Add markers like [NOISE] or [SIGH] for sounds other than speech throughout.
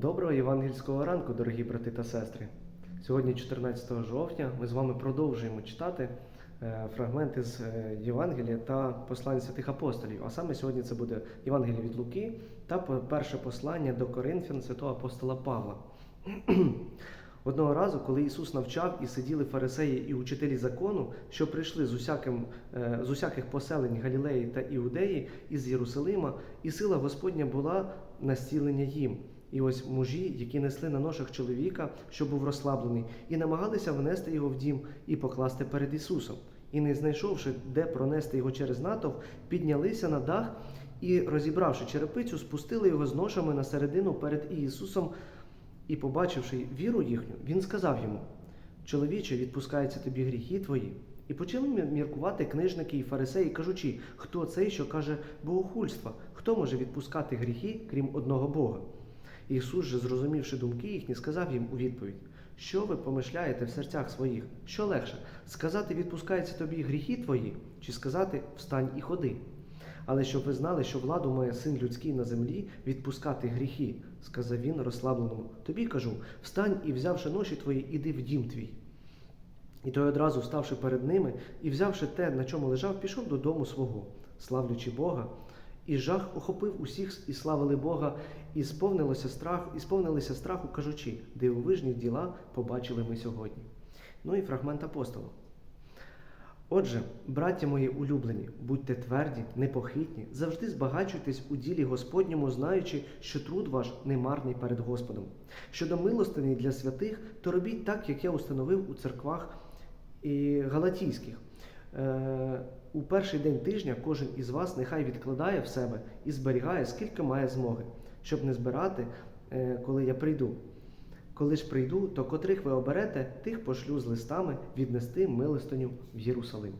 Доброго євангельського ранку, дорогі брати та сестри. Сьогодні, 14 жовтня, ми з вами продовжуємо читати е, фрагменти з е, Євангелія та послань святих апостолів. А саме сьогодні це буде Євангеліє від Луки та перше послання до Коринфян святого апостола Павла. [CLEARS THROAT] Одного разу, коли Ісус навчав і сиділи фарисеї і учителі закону, що прийшли з, усяким, е, з усяких поселень Галілеї та Іудеї із Єрусалима, і сила Господня була на зцілення їм. І ось мужі, які несли на ношах чоловіка, що був розслаблений, і намагалися внести його в дім і покласти перед Ісусом. І не знайшовши, де пронести його через натовп, піднялися на дах і, розібравши черепицю, спустили його з ношами на середину перед Ісусом. І, побачивши віру їхню, він сказав йому: Чоловіче, відпускаються тобі гріхи твої. І почали міркувати книжники і фарисеї, кажучи, хто цей, що каже богохульства, хто може відпускати гріхи, крім одного Бога. Ісус же, зрозумівши думки їхні, сказав їм у відповідь: Що ви помишляєте в серцях своїх? Що легше сказати, відпускаються тобі гріхи твої, чи сказати встань і ходи? Але щоб ви знали, що владу має син людський на землі відпускати гріхи, сказав він розслабленому. Тобі кажу, встань і взявши ноші твої, іди в дім твій. І той одразу, вставши перед ними і взявши те, на чому лежав, пішов додому свого, славлячи Бога. І жах охопив усіх і славили Бога, і сповнилося страх, і сповнилися страху, кажучи, дивовижні діла побачили ми сьогодні. Ну і фрагмент апостола. Отже, браття мої улюблені, будьте тверді, непохитні, завжди збагачуйтесь у ділі Господньому, знаючи, що труд ваш немарний перед Господом. Щодо милостині для святих, то робіть так, як я установив у церквах і галатійських. Е, у перший день тижня кожен із вас нехай відкладає в себе і зберігає, скільки має змоги, щоб не збирати, е, коли я прийду. Коли ж прийду, то котрих ви оберете, тих пошлю з листами віднести милостиню в Єрусалим.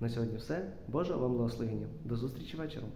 На сьогодні все. Божа вам благословення. До зустрічі вечором.